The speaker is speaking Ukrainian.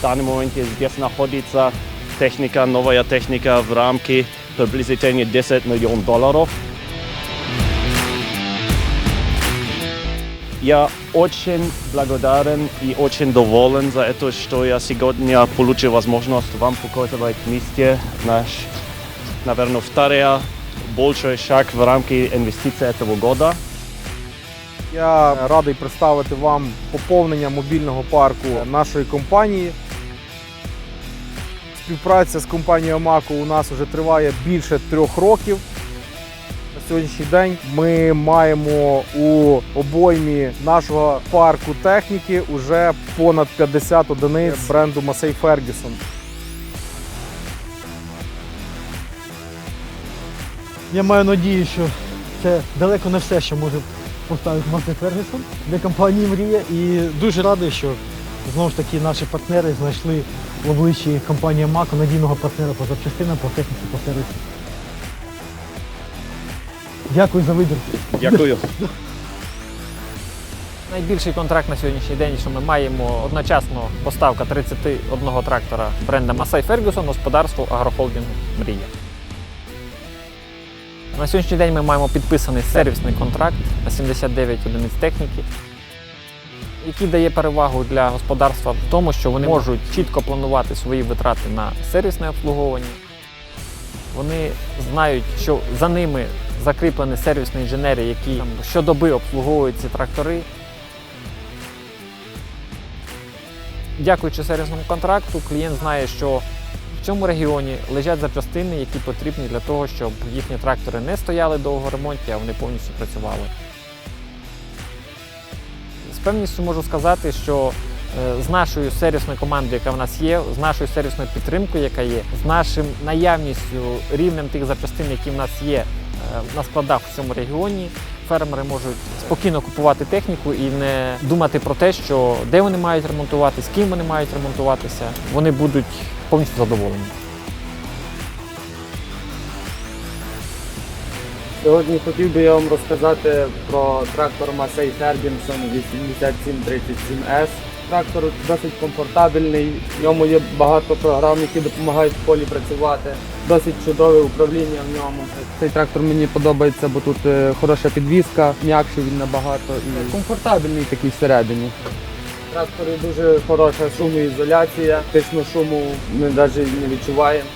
в даний момент здесь знаходиться техніка, нова техніка в рамки приблизительно 10 мільйонів доларів. Я очень благодарен и очень доволен за это, что я сегодня получил возможность вам показывать вместе наш, наверное, вторая большой шаг в рамки инвестиций этого года. Я радий представити вам поповнення мобільного парку нашої компанії. Співпраця з компанією Амако у нас вже триває більше трьох років. На сьогоднішній день ми маємо у обоймі нашого парку техніки уже понад 50 одиниць бренду Massey Ferguson. Я маю надію, що це далеко не все, що може поставити Мастер Фергюсон для компанії Мрія. І дуже радий, що знову ж таки наші партнери знайшли в обличчі компанії Мако надійного партнера по запчастинам, по техніці, по сервісу. Дякую за вибір. Дякую. Найбільший контракт на сьогоднішній день, що ми маємо одночасно поставка 31 трактора бренда Massey Ferguson господарству агрохолдингу Мрія. На сьогоднішній день ми маємо підписаний сервісний контракт на 79 одиниць техніки, який дає перевагу для господарства в тому, що вони можуть чітко планувати свої витрати на сервісне обслуговування. Вони знають, що за ними закріплені сервісні інженери, які там, щодоби обслуговують ці трактори. Дякуючи сервісному контракту, клієнт знає, що в цьому регіоні лежать запчастини, які потрібні для того, щоб їхні трактори не стояли довго в ремонті, а вони повністю працювали. Певністю можу сказати, що е, з нашою сервісною командою, яка в нас є, з нашою сервісною підтримкою, яка є, з нашим наявністю рівнем тих запчастин, які в нас є е, на складах у цьому регіоні, фермери можуть спокійно купувати техніку і не думати про те, що де вони мають ремонтувати, з ким вони мають ремонтуватися. Вони будуть повністю задоволені. Сьогодні хотів би я вам розказати про трактор Massey Ferguson 8737S. Трактор досить комфортабельний, в ньому є багато програм, які допомагають в полі працювати. Досить чудове управління в ньому. Цей трактор мені подобається, бо тут е, хороша підвізка, м'якший він набагато і комфортабельний такий всередині. Тракторі дуже хороша шумоізоляція, тисну шуму ми навіть не відчуваємо.